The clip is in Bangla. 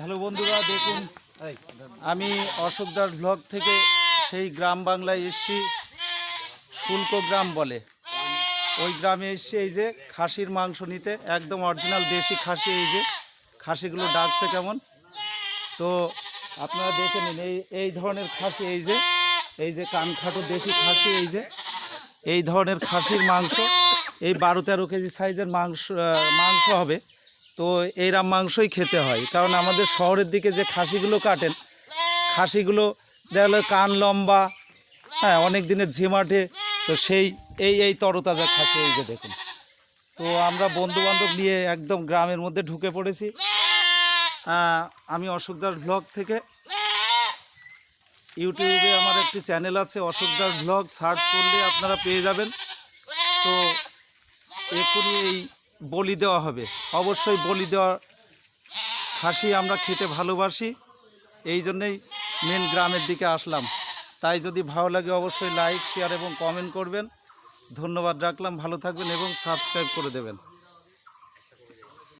হ্যালো বন্ধুরা, দেখুন আমি অশোকদার ব্লগ থেকে সেই গ্রাম বাংলায় এসছি, শুল্ক গ্রাম বলে। ওই গ্রামে এসছি, এই যে খাসির মাংস নিতে, একদম অরিজিনাল দেশি খাসি, এই যে খাসিগুলো ডাকছে কেমন। তো আপনারা দেখে নিন, এই এই ধরনের খাসি, এই যে এই যে কানখাটো দেশি খাসি, এই যে, এই ধরনের খাসির মাংস, এই বারো তেরো কেজি সাইজের মাংস মাংস হবে। তো এইরকম মাংসই খেতে হয়। কারণ আমাদের শহরের দিকে যে খাসিগুলো কাটেন, খাসিগুলো দেখা কান লম্বা হ্যাঁ অনেক দিনের ঝিমাটে তো সেই, এই এই তরতাজা খাসি এই যে দেখুন। তো আমরা বন্ধু বান্ধব নিয়ে একদম গ্রামের মধ্যে ঢুকে পড়েছি। আমি অশোকদার ব্লগ থেকে। ইউটিউবে আমার একটি চ্যানেল আছে অশোকদার ব্লগ। সার্চ করলে আপনারা পেয়ে যাবেন। তো এক্ষুনি এই বলি দেওয়া হবে। অবশ্যই বলি দেওয়া খাসি আমরা খেতে ভালোবাসি, এই জন্যেই মেন গ্রামের দিকে আসলাম। তাই যদি ভালো লাগে অবশ্যই লাইক শেয়ার এবং কমেন্ট করবেন। ধন্যবাদ রাখলাম, ভালো থাকবেন এবং সাবস্ক্রাইব করে দেবেন।